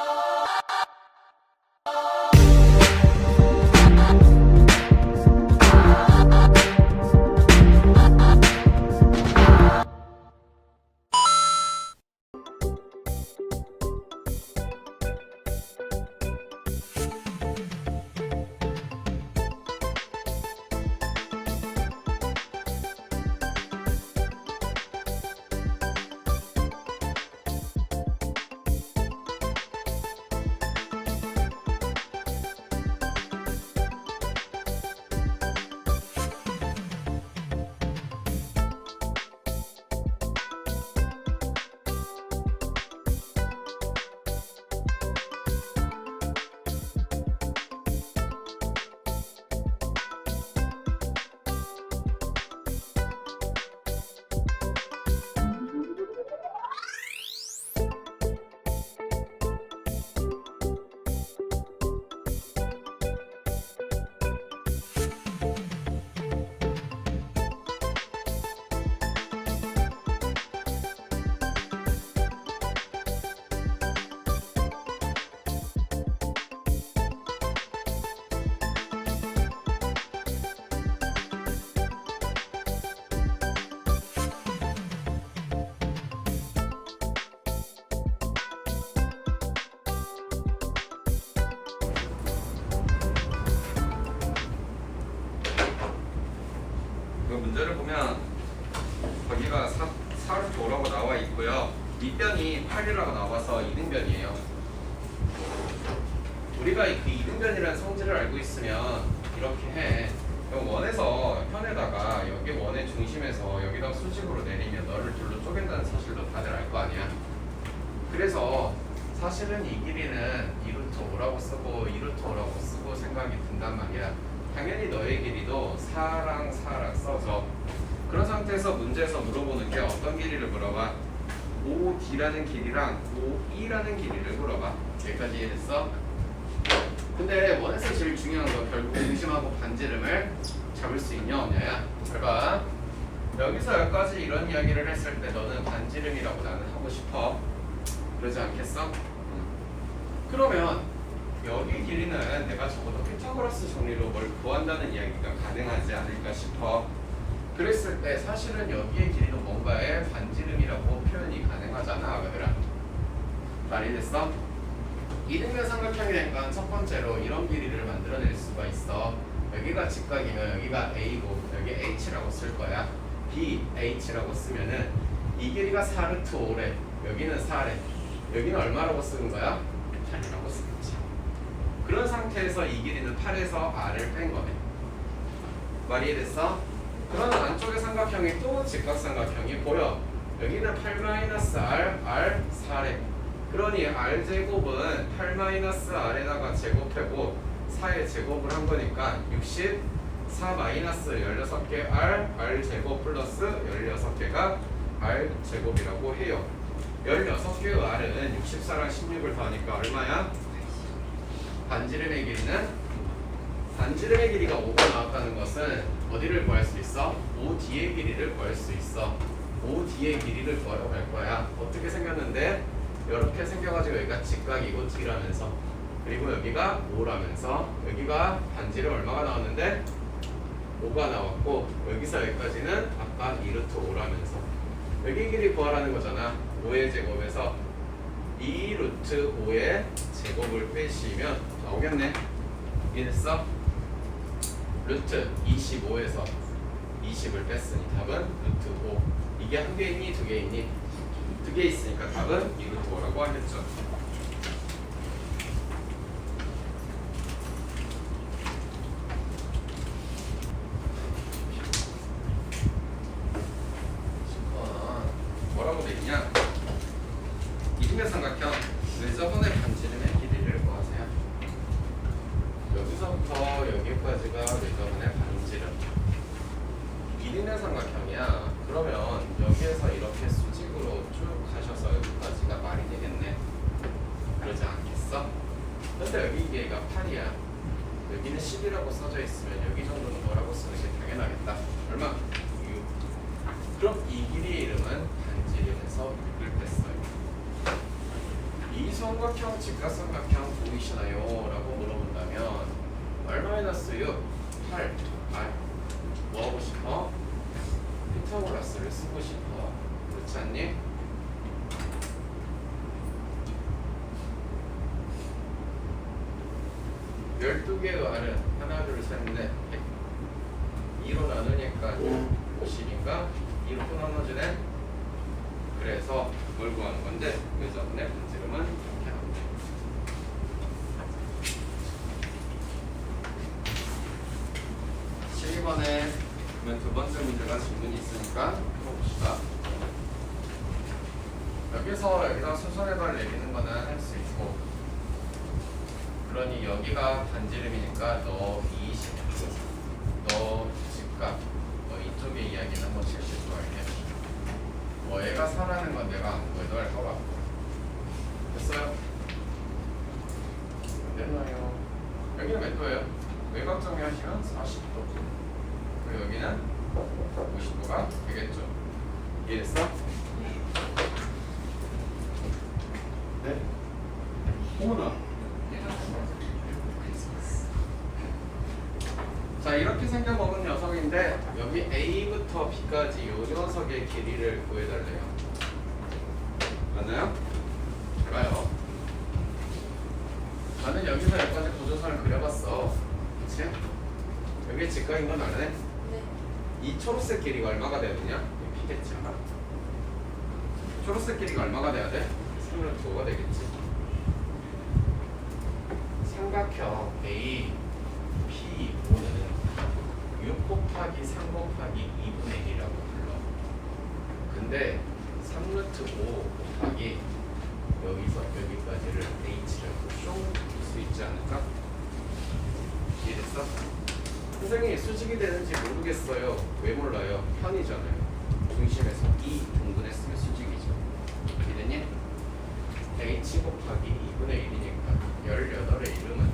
그 8이라고 나와서 이등변이에요. 우리가 그 이등변이라는 성질을 알고 있으면 이렇게 해. 원에서 현에다가 여기 원의 중심에서 여기다 수직으로 내리면 너를 둘로 쪼갠다는 사실도 다들 알 거 아니야. 그래서 사실은 이 길이는 2루트 5라고 쓰고 2루트 5라고 쓰고 생각이 든단 말이야. 당연히 너의 길이도 4랑 4랑 써져. 그런 상태에서 문제에서 물어보는 게 어떤 길이를 물어봐? 5D라는 길이랑 5E라는 길이를 물어봐. 여기까지 이해됐어? 근데 원에서 제일 중요한 거 결국 중심하고 반지름을 잡을 수 있냐 없냐야. 잘 봐. 여기서 여기까지 이런 이야기를 했을 때 너는 반지름이라고 나는 하고 싶어. 그러지 않겠어? 그러면 여기 길이는 내가 적어도 피타고라스 정리로 뭘 구한다는 이야기가 가능하지 않을까 싶어. 그랬을 때 사실은 여기의 길이도 뭔가의 반지름이라고 표현이 가능하잖아, 아가들아. 말이 됐어? 이등변 삼각형이니까 첫 번째로 이런 길이를 만들어낼 수가 있어. 여기가 직각이면 여기가 A고 여기 H라고 쓸 거야. B, H라고 쓰면은 이 길이가 4루트 5래. 여기는 4래. 여기는 얼마라고 쓰는 거야? 8이라고 쓰겠지. 그런 상태에서 이 길이는 8에서 R을 뺀 거네. 말이 됐어? 그러면 안쪽의 삼각형이 또 직각삼각형이 보여. 여기는 8-R, R 4래. 그러니 R 제곱은 8-R에다가 제곱해고 4의 제곱을 한 거니까 60 4 마이너스 16개 R, R 제곱 플러스 16개가 R 제곱이라고 해요. 16개의 R은 64랑 16을 더하니까 얼마야? 반지름의 길이는 반지름의 길이가 5가 나왔다는 것은 어디를 구할 수 있어? 5D의 길이를 구할 수 있어. 5D의 길이를 구하려고 할 거야. 어떻게 생겼는데? 이렇게 생겨가지고 여기가 직각이고 D라면서 그리고 여기가 5라면서 여기가 반지름 얼마가 나왔는데? 5가 나왔고 여기서 여기까지는 아까 2루트 5라면서 여기 길이 구하라는 거잖아 5의 제곱에서 2루트 5의 제곱을 빼시면 나오겠네 이해됐어? 루트 25에서 20을 뺐으니 답은 루트 5 이게 한개 있니 두개 있니? 두 개 있으니까 답은 2루트 5라고 하겠죠 뭐라고 돼 있냐? 이등변 삼각형 왜 저번에 반지름의 길이를 구하세요? 여기서부터 여기까지가 왜 저번에 반지름? 이등변 삼각형이야. 그러면 여기에서 이렇게 수직으로 쭉 가셔서 여기까지가 말이 되겠네. 그러지 않겠어? 근데 여기 길이가 8이야. 여기는 10이라고 써져 있으면 여기 정도는 뭐라고 쓰는 게 당연하겠다. 얼마? 6. 그럼 이 길이의 이름은 반지름에서 6을 뺐어요. 이 삼각형 직각삼각형 보이시나요? 라고 물어본다면 r 마이너스 6, 8, r 뭐 하고 싶어? 피타고라스를 쓰고 싶어 그렇지 않니? 열두 개의 r은 하나 둘셋넷 2로 나누니까 50인가? 2로 또 나눠주네? 그래서 뭘 구하는 건데 그 점의 분지름은 이렇게 나옵니다. 12번에 그러면 두 번째 문제가 질문이 있으니까 풀어봅시다. 여기서 여기다 수선해발 내리는 거는 할 수 있고 그러니 여기가 반지름이니까 너 20, 너 직각, 너 이쪽의 이야기는 칠실 줄 알게. 뭐 얘가 4라는 건 내가 안 구해도 알 것 같고 됐어요? 안 됐나요? 여기는 몇 도예요? 외곽점이 하시면 40도 그리고 여기는 50도가 되겠죠 이해됐어? 네? 홍은아 자 이렇게 생겨먹은 녀석인데 여기 A부터 B까지 요 녀석의 길이를 구해달래요 맞나요? 좋아요 나는 여기서 여기까지 고조선을 그려봤어 그치? 여기 직각인 건 알네? 네. 이 초록색 길이가 얼마가 돼야 되냐? 이거 P겠지 아마? 초록색 길이가 얼마가 돼야 돼? 3을 9가 되겠지 삼각형 A, 6 곱하기 3 곱하기 2분의 1이라고 불러 근데 3루트 5 곱하기 여기서 여기까지를 H라고 숑볼수 있지 않을까? 이해됐어? 선생님이 수직이 되는지 모르겠어요 왜 몰라요? 편이잖아요 중심에서 2 동분했으면 수직이죠 이해됐니? H 곱하기 2분의 1이니까 18의 이름은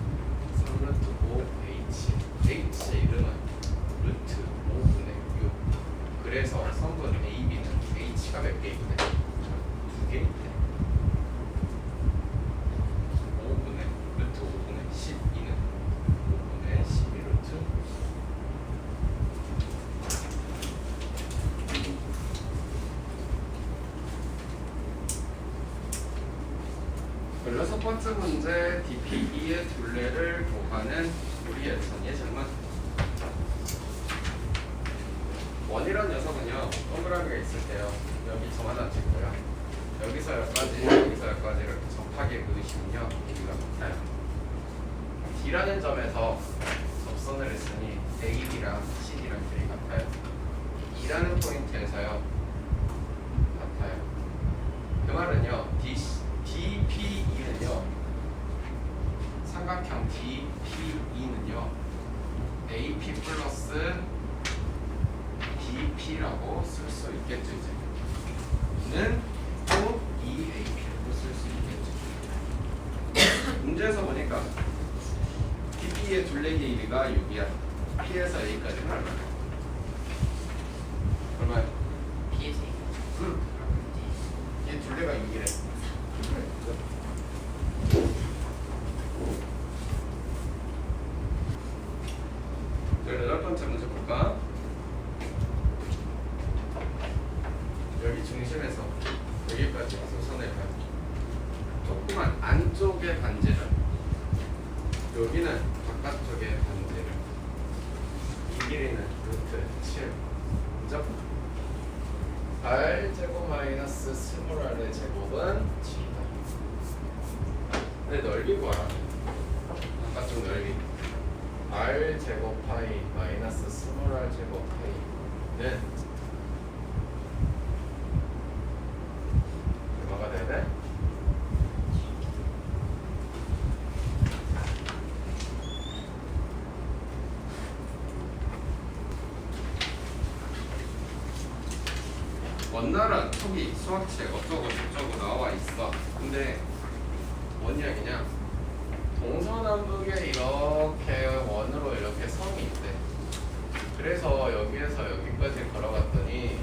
3루트 5H H의 이름은 루트 5분의 6 그래서 성분 AB는 H가 몇 개 있대? 두개 있대 5분의 루트 5분의 12는 5분의 12루트 그리고 첫 번째 문제 DP2의 둘레를 구하는 우리 예선의 질문 원이란 녀석은요 동그라미가 있을 때요 여기 점 하나 찍고요 여기서 여기까지 여기서 여기까지 이렇게 접하게 그으시면요 길이가 같아요 D라는 점에서 접선을 했으니 AB랑 CD랑 길이 같아요? E라는 포인트에서요 그 말은요 D, DPE는요 삼각형 DPE는요 AP 플러스 DP라고 쓸 수 있겠죠 이제 는 또 EAP라고 쓸 수 있겠죠 문제에서 보니까 둘레 길이가 6이야 P에서 A까지는 얼마야? 얼마야? PSA. 응. 얘 둘레가 6이래. 열여덟 번째 문제 볼까? 여기 중심에서 여기까지 수선을 가. 조그만 안쪽의 반지름. 여기는 바깥쪽의 반지름. 이 길이는 루트 7. 그죠? r 제곱 마이너스 스몰 r의 제곱은 7이다. 근데 넓이 구하라. 바깥쪽 넓이. r 제곱 파이 마이너스 스몰 r 제곱 파이는 얼마가 돼야 돼? 원나라 톡이 수학책 어쩌고 저쩌고 나와 있어. 근데 뭔 이야기냐? 동서남북에 이렇게 원으로 이렇게 성이 있대. 그래서 여기에서 여기까지 걸어갔더니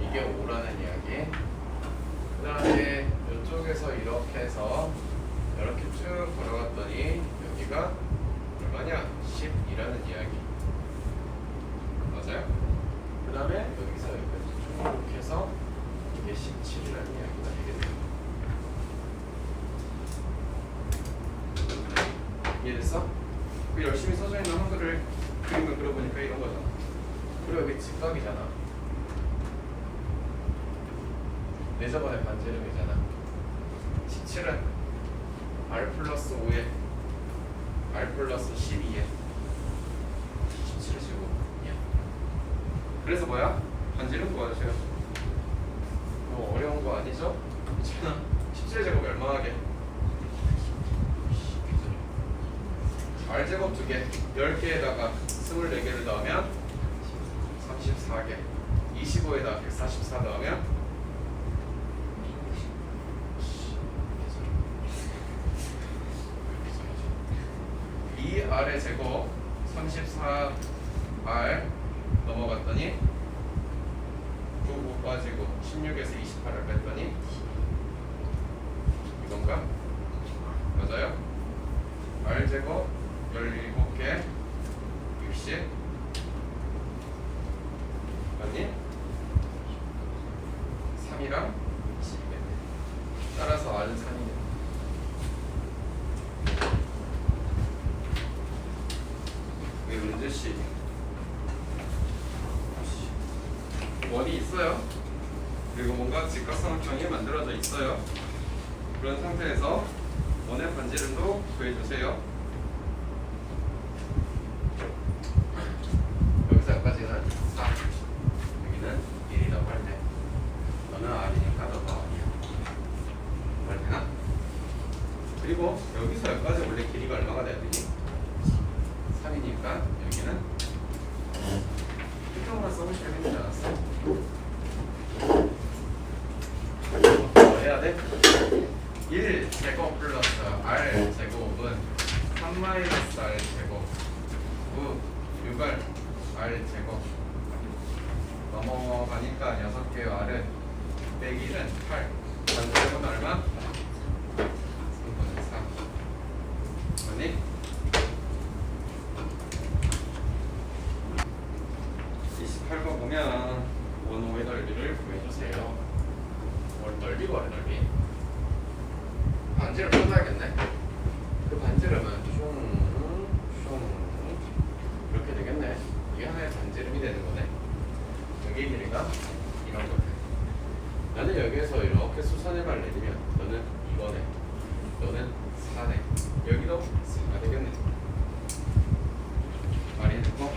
이게 5라는 이야기. 그 다음에 이쪽에서 이렇게 해서 이렇게 쭉 걸어갔더니 여기가 얼마냐? 10이라는 이야기 맞아요? 그 다음에 여기서 여기까지 쭉 해서 이게 17이라는 이야기가 되겠네요 이해됐어? 그 열심히 써져 있는 한글을 그림을 그려보니까 이런 거잖아. 그리고 여기 직각이잖아. 내 저번에 반지름이잖아. 17은 r 플러스 5에 r 플러스 12에 17제곱이야. 그래서 뭐야? 반지름 구하세요 뭐 어려운 거 아니죠? 괜찮아 17제곱 얼마하게? r제곱 2개 10개에다가 24개를 넣으면 34개 25에다가 144 넣으면 이 r의 제곱 34r 넘어갔더니 9 빠지고 16에서 28을 뺐더니 이건가? 맞아요? r 제곱 17개 60 아니 3이랑 12겠네 따라서 r은 3이네 왜 은재씨 원이 있어요 그리고 뭔가 직각삼각형이 만들어져 있어요 그런 상태에서 원의 반지름도 구해주세요 여기서 여기까지는 4 여기는 1이라고 할 때 너는 R이니까 너도 R이야 말 되나? 그리고 여기서 여기까지 원래 길이가 얼마가 돼야 되니? 3이니까 여기는 필통만 써보시면 되지 않았어? 뭐 해야 돼? 1 제곱 플러스 r 제곱은 3 마이너스 r 제곱 9 6을 r 제곱 넘어가니까 6개의 r은 101은 8 반제곱은 얼마? 3분의 3 아니? 28번 보면 원호의 넓이를 구해주세요. 월 넓이 월 넓이. 반지름 써놔야겠네. 그 반지름은 슝, 슝 이렇게 되겠네. 이게 하나의 반지름이 되는 거네. 여기 길이가 이런 거네. 나는 여기에서 이렇게 수선해만 내리면 너는 이거네. 너는 4네. 여기도 4가 되겠네. 말이 되고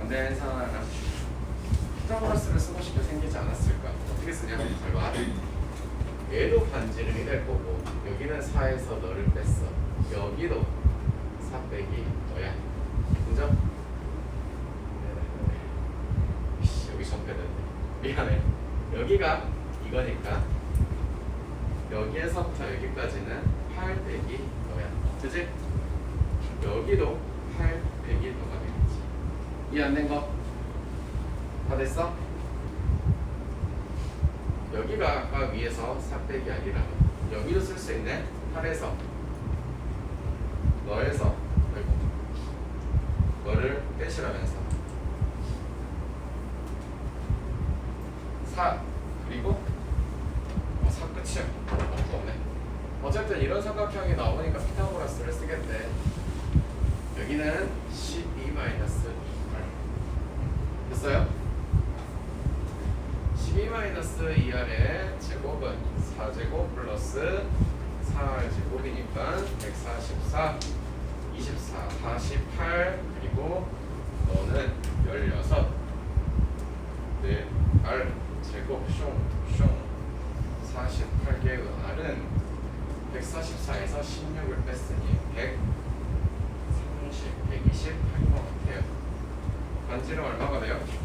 안된 상황 하나 피타고라스를 쓰고 싶게 생기지 않았을까? 어떻게 쓰냐? 잘 봐. 얘도 반지름이 될 거고 여기는 4에서 너를 뺐어. 여기도 4 빼기 너야. 인정? 이씨, 여기 접해졌네. 미안해. 여기가 이거니까 여기에서부터 여기까지는 8 빼기 너야. 그지? 여기도 8 빼기 너가 되겠지. 이해 안 된 거? 다 됐어? 여기가 아까 위에서 4 빼기 아니라 여기도 쓸 수 있네. 8에서. 너에서. 너를 빼시라면서. 4 그리고? 어, 4 끝이야. 아무것도 없네. 어쨌든 이런 삼각형이 나오니까 피타고라스를 쓰겠대 여기는 12 마이너스 2r 됐어요? 12 마이너스 2r의 제곱은 4제곱 플러스 4r 제곱이니까 144 24 48 그리고 너는 16 네, r 제곱 숑숑 48개의 r은 144에서 16을 뺐으니 100 30, 120 할것 같아요. 반지름 얼마가 돼요?